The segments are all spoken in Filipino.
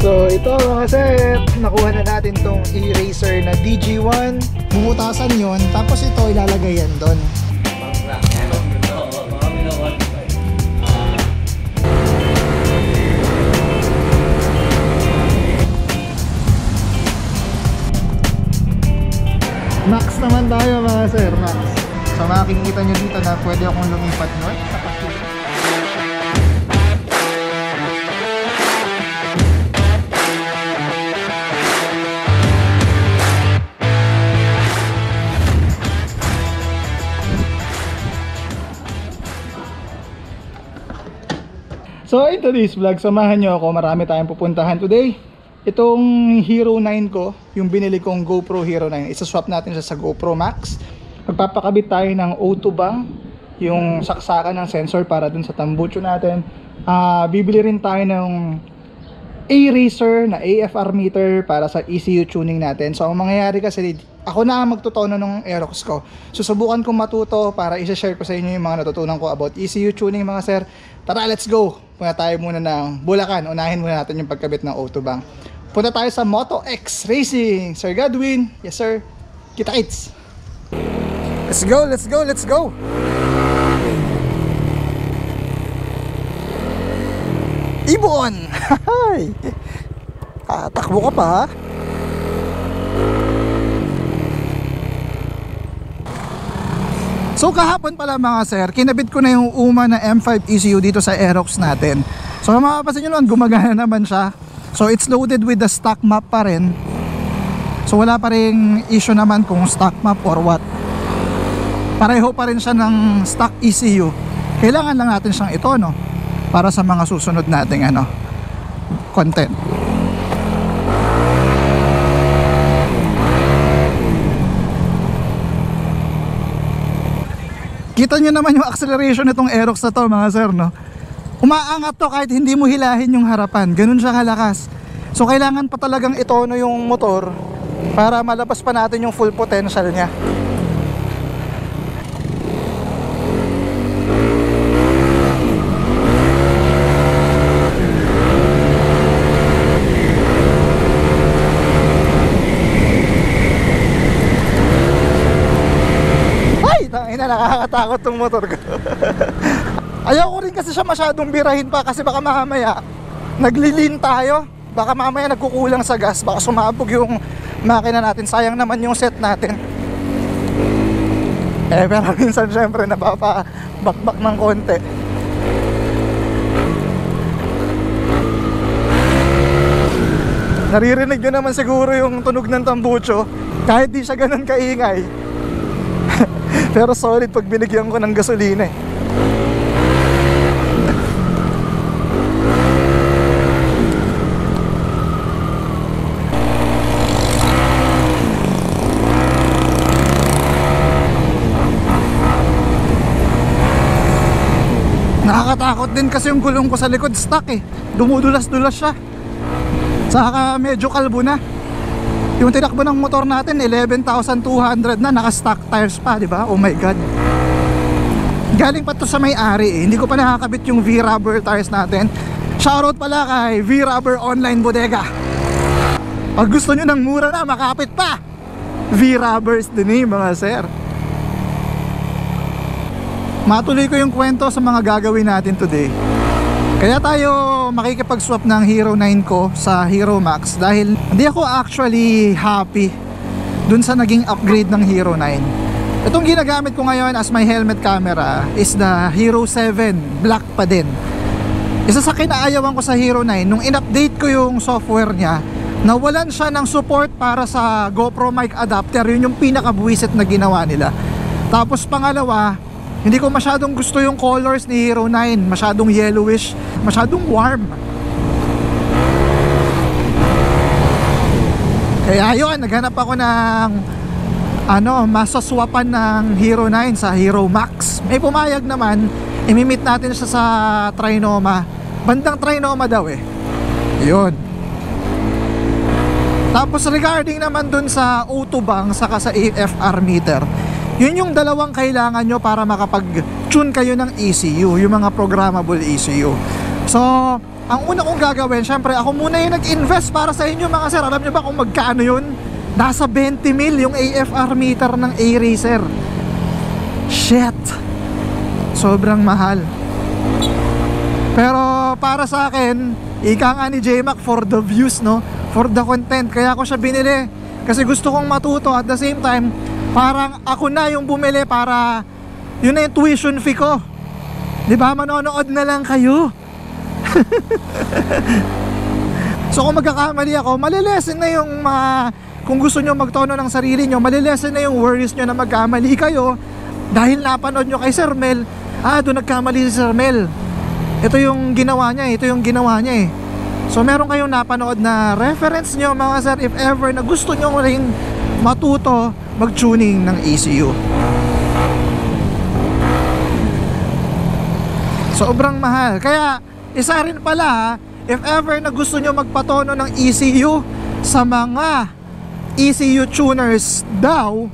So ito mga sir, nakuha na natin tong eraser na DG1. Bubutasan yon tapos ito ilalagay yan doon. Max naman tayo mga sir, Max. So makikita nyo dito na pwede akong lumipat north So in today's vlog, samahan nyo ako. Marami tayong pupuntahan today. Itong Hero 9 ko, yung binili kong GoPro Hero 9, isa-swap natin sa GoPro Max. Magpapakabit tayo ng O2 bang, yung saksakan ng sensor para dun sa tambucho natin. Ah, bibili rin tayo ng A-Racer na AFR meter para sa ECU tuning natin. So, ang mangyayari kasi, ako na ang magtutono ng Aerox ko. Susubukan kong matuto para isa-share ko sa inyo yung mga natutunan ko about ECU tuning mga sir. Tara, let's go! Punta tayo muna ng Bulacan. Unahin muna natin yung pagkabit ng auto bang. Punta tayo sa Moto X Racing. Sir Godwin, yes sir. Kita kits. Let's go, let's go, let's go! Ibon! Hay! Tatakbo ka pa ha? So kahapon pala mga sir, kinabit ko na yung UMA na M5 ECU dito sa Aerox natin. So mapapansin nyo naman, gumagana naman siya. So it's loaded with the stock map pa rin. So wala pa rin issue naman kung stock map or what. Pareho pa rin siya ng stock ECU. Kailangan lang natin siyang ito no para sa mga susunod nating ano content. Kita nyo naman yung acceleration nitong Aerox na to mga sir no. Umaangat to kahit hindi mo hilahin yung harapan. Ganun siya kalakas. So kailangan pa talagang itono yung motor para malabas pa natin yung full potential niya. Ay, tangina nakakatakot tong motor ko. Ayaw ko rin kasi siya masyadong birahin pa kasi baka mamaya naglilin tayo. Baka mamaya nagkukulang sa gas, baka sumabog yung makina natin. Sayang naman yung set natin. Eh, pero minsan syempre napapabakbak ng konti. Naririnig nyo naman siguro yung tunog ng tambucho kahit di siya ganun kaingay. Pero solid pag binigyan ko ng gasolina eh. Nakakatakot din kasi yung gulong ko sa likod stuck eh. Dumudulas-dulas siya. Saka medyo kalbo na. Yung tinakbo ng motor natin 11,200 na naka-stock tires pa, di ba? Oh my god. Galing pa to sa may-ari eh. Hindi ko pa nakakabit yung V-Rubber tires natin. Shoutout pala kay V-Rubber Online Bodega. Pag gusto nyo ng mura na, makapit pa. V-Rubbers din eh, mga sir. Matuloy ko yung kwento sa mga gagawin natin today. Kaya tayo makikipag-swap ng Hero 9 ko sa Hero Max dahil hindi ako actually happy dun sa naging upgrade ng Hero 9. Itong ginagamit ko ngayon as my helmet camera is the Hero 7 black pa din. Isa sa kinaayawan ko sa Hero 9 nung in-update ko yung software niya nawalan siya ng support para sa GoPro mic adapter yun yung pinakabuwisit na ginawa nila tapos pangalawa hindi ko masyadong gusto yung colors ni Hero 9 masyadong yellowish. Masyadong warm. Kaya yun naghanap ako ng ano masaswapan ng Hero 9 sa Hero Max. May pumayag naman. Imimit natin siya sa Trinoma. Bandang Trinoma daw eh. Yun. Tapos regarding naman dun sa O2 bang saka sa AFR meter yun yung dalawang kailangan nyo para makapag-tune kayo ng ECU yung mga programmable ECU so ang una kong gagawin, syempre ako muna yung nag-invest para sa inyo mga sir. Alam nyo ba kung magkano yun? Nasa 20 mil yung AFR meter ng A-Racer. Shit! Sobrang mahal. Pero para sa akin, ika nga ni JMac for the views, no? For the content. Kaya ako siya binili. Kasi gusto kong matuto at the same time, parang ako na yung bumili para yun na yung tuition fee ko. 'Di ba? Manonood na lang kayo. so kung magkakamali ako, malilesen na yung mga kung gusto nyo magtono ng sarili nyo, malilesen na yung worries nyo na magkamali kayo dahil napanood nyo kay Sir Mel, ah, doon nagkamali si Sir Mel. Ito yung ginawa niya, ito yung ginawa niya eh. So meron kayong napanood na reference nyo mga sir if ever na gusto nyo rin matuto mag-tuning ng ECU. Sobrang mahal. Kaya isa rin pala if ever na gusto nyo magpatono ng ECU sa mga ECU tuners daw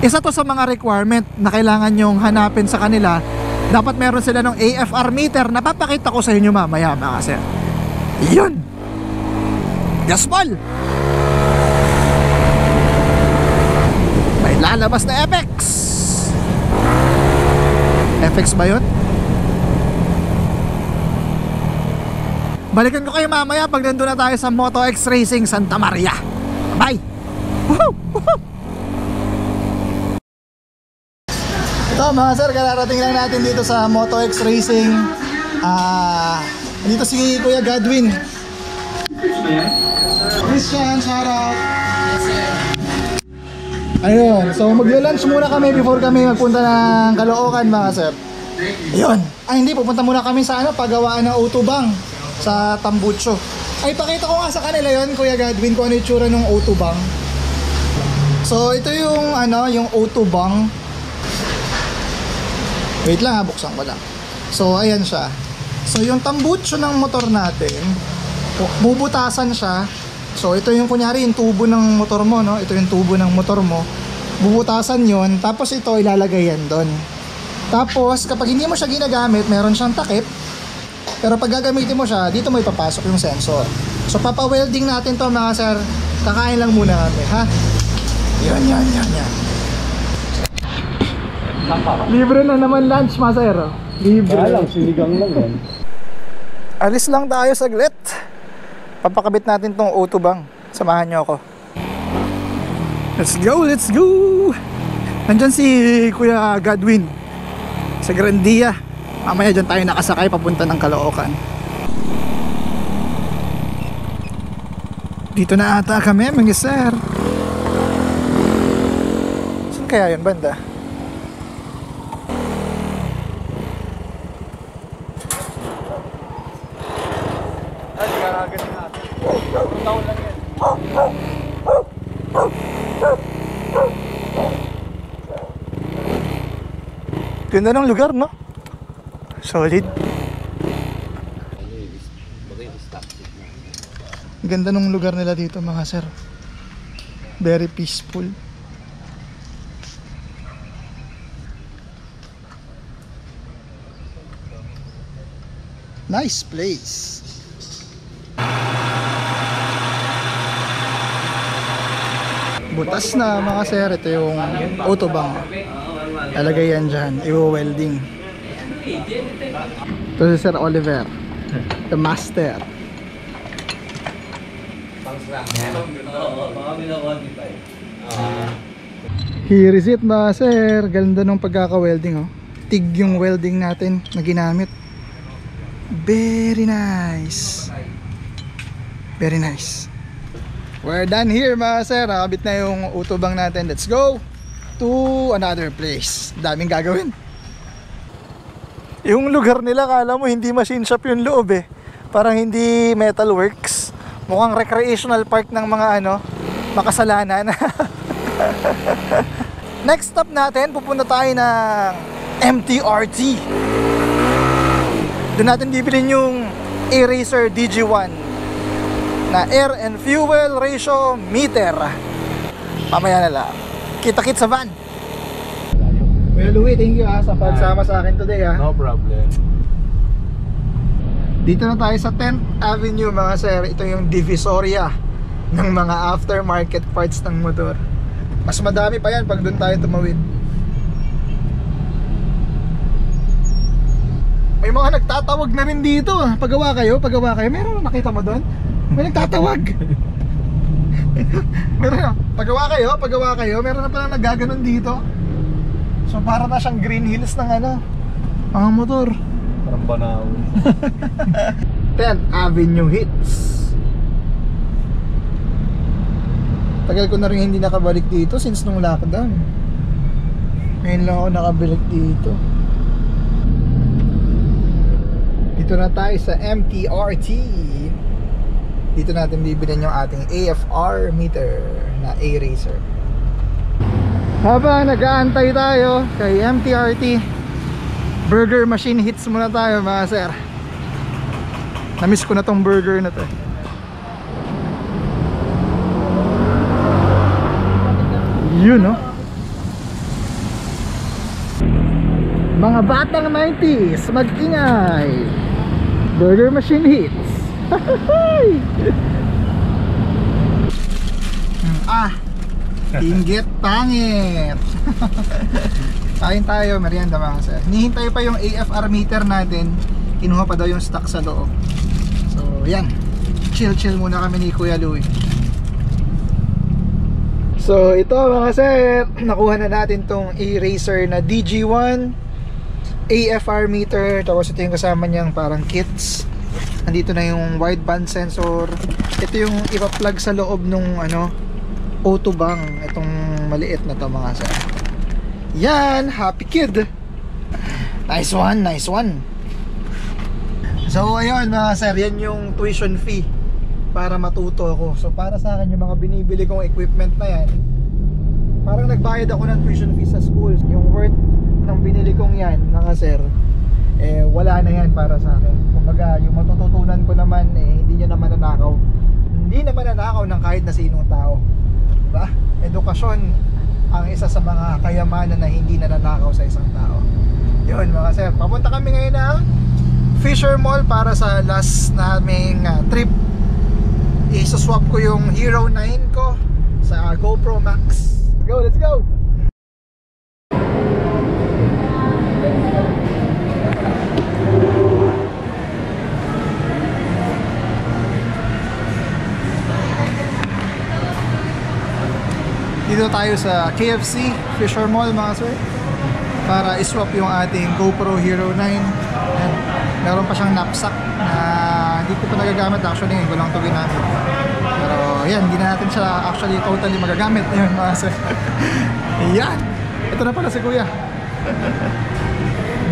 isa to sa mga requirement na kailangan nyong hanapin sa kanila. Dapat meron sila ng AFR meter. Na papakita ko sa inyo mamaya mga sir. Yun. Gaspol may lalabas na FX FX ba yun? balikan ko kayo mamaya pag nandun na tayo sa Moto X Racing Santa Maria bye Woohoo! Woohoo! Ito mga sir, kararating lang natin dito sa Moto X Racing. Ah, dito si Kuya Godwin. Christian, shout out. Ayun, so magla-lunch muna kami before kami magpunta ng Caloocan mga sir. Ayun. Ay hindi, pupunta muna kami sa ano, pagawaan ng autobang sa Tambucho. Ay, pakita ko nga sa kanila yon Kuya Godwin, kung ano yung tsura ng autobang. So, ito yung ano, yung autobang. Wait lang ha, buksan ko lang. So, ayan siya. So, yung tambucho ng motor natin, bubutasan siya. So, ito yung kunyari yung tubo ng motor mo, no? Ito yung tubo ng motor mo. Bubutasan yon tapos ito ilalagay yan doon. Tapos, kapag hindi mo siya ginagamit, meron siyang takip. Pero pag gagamitin mo siya, dito mo ipapasok yung sensor. So, papa-welding natin to mga sir. Kakain lang muna kami, ha? Yan, yan, yan, yan. Libre na naman lunch, master. Libre. Kaya lang, sinigang lang yan. Alis lang tayo saglit. Papakabit natin tong autobang. Samahan niyo ako. Let's go, let's go! Nandyan si Kuya Godwin sa Grandia. Mamaya dyan tayo nakasakay papunta ng Caloocan. Dito na ata kami, mga sir. Saan kaya yun, banda? Ay, karagan natin. Taon lang yan. Ganda ng lugar, no? Solid. Ganda ng lugar nila dito, mga sir. Very peaceful. Nice place. Butas na mga sir, ito yung autobang. Lalagay yan dyan, i-welding. Ito si Sir Oliver, the master. Here is it mga sir, ganda ng pagkaka-welding oh. Tig yung welding natin na ginamit. Very nice. Very nice. We're done here mga sir. Nakabit na yung utubang natin. Let's go to another place. Daming gagawin. Yung lugar nila, kala mo hindi machine shop yung loob eh. Parang hindi metal works. Mukhang recreational park ng mga ano, makasalanan. Next stop natin, pupunta tayo ng MTRT. Doon natin bibilin yung A-Racer DG1 na air and fuel ratio meter. Mamaya na lang. Kita-kit sa van. Well, Louie, thank you ha sa pagsama sa akin today ha. No problem. Dito na tayo sa 10th Avenue mga sir. Ito yung divisoria ng mga aftermarket parts ng motor. Mas madami pa yan pag doon tayo tumawid. May mga nagtatawag na rin dito. ah. Pagawa kayo, pagawa kayo. Meron nakita mo doon? May nagtatawag. Meron na. Pagawa kayo, pagawa kayo. Meron na pala nagaganon dito. So para na siyang green hills ng ano, mga motor. Parang banaw. 10th Avenue Hits. Tagal ko na rin hindi nakabalik dito since nung lockdown. Ngayon lang ako nakabalik dito. Dito na tayo sa MTRT. Dito natin bibilin yung ating AFR meter na A-Racer. Habang nag-aantay tayo kay MTRT, burger machine hits muna tayo mga sir. Namiss ko na tong burger na to. Yun no? Mga batang 90s, mag-ingay. Burger machine hits. Ah, inggit pangit. Kain tayo, merienda mga sir. Hinihintay pa yung AFR meter natin. Kinuha pa daw yung stock sa loob. So, yan. Chill-chill muna kami ni Kuya Louie. So, ito mga sir. Nakuha na natin tong e-racer na DG1 AFR meter. Tapos ito yung kasama niyang parang kits. Nandito na yung wideband sensor. Ito yung ipa-plug sa loob nung ano, auto bang. Itong maliit na to mga sir. Yan, happy kid. Nice one, nice one. So ayun mga sir, yan yung tuition fee para matuto ako. So para sa akin yung mga binibili kong equipment na yan, parang nagbayad ako ng tuition fee sa school. Yung worth ng binili kong yan, mga sir, eh wala na yan para sa akin. Kumbaga, yung matututunan ko naman, eh hindi niya naman nanakaw. Hindi naman nanakaw ng kahit na sinong tao. Diba? Edukasyon ang isa sa mga kayamanan na hindi nananakaw sa isang tao. Yun mga sir, papunta kami ngayon ng Fisher Mall para sa last naming uh, trip. Isaswap ko yung Hero 9 ko sa GoPro Max. Go, let's go! Tayo sa KFC Fisher Mall mga sir para iswap yung ating GoPro Hero 9 Ayan. meron pa siyang knapsack na hindi ko pa nagagamit. Actually ngayon ko lang ito ginamit pero yan hindi na natin siya actually totally magagamit. Yun mga sir. Yan ito na pala si kuya.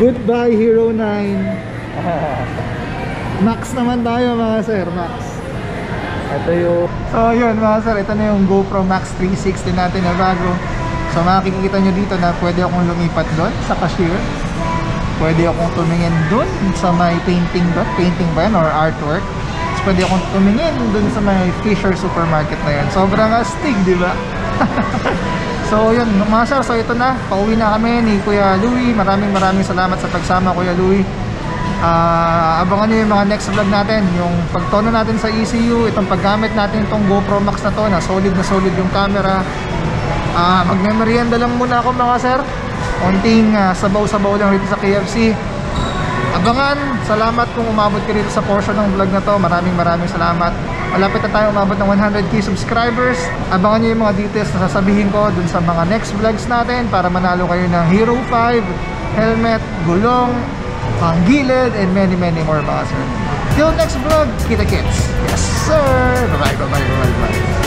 Goodbye Hero 9 Max naman tayo mga sir. Max Ito yung... So yun mga sir, ito na yung GoPro Max 360 natin na bago. So makikita nyo dito na pwede akong lumipat doon sa cashier. Pwede akong tumingin doon sa may painting doon. Painting ba yan or artwork? Tapos pwede akong tumingin doon sa may Fisher Supermarket na yan. Sobrang astig, di ba? so yun mga sir, so ito na. Pauwi na kami ni Kuya Louie. Maraming maraming salamat sa pagsama Kuya Louie. Ah, abangan nyo yung mga next vlog natin. Yung pagtono natin sa ECU itong paggamit natin itong GoPro Max na to na solid na solid yung camera. Ah, magmemorienda lang muna ako mga sir. Konting ah, sabaw-sabaw lang rito sa KFC abangan! Salamat kung umabot ka rito sa portion ng vlog na to. Maraming maraming salamat. Malapit na tayo umabot ng 100k subscribers. Abangan nyo yung mga details na sasabihin ko dun sa mga next vlogs natin para manalo kayo ng Hero 5 helmet, gulong ang gilid and many many more mga sir till next vlog kita kits yes sir. Bye bye bye bye bye, bye.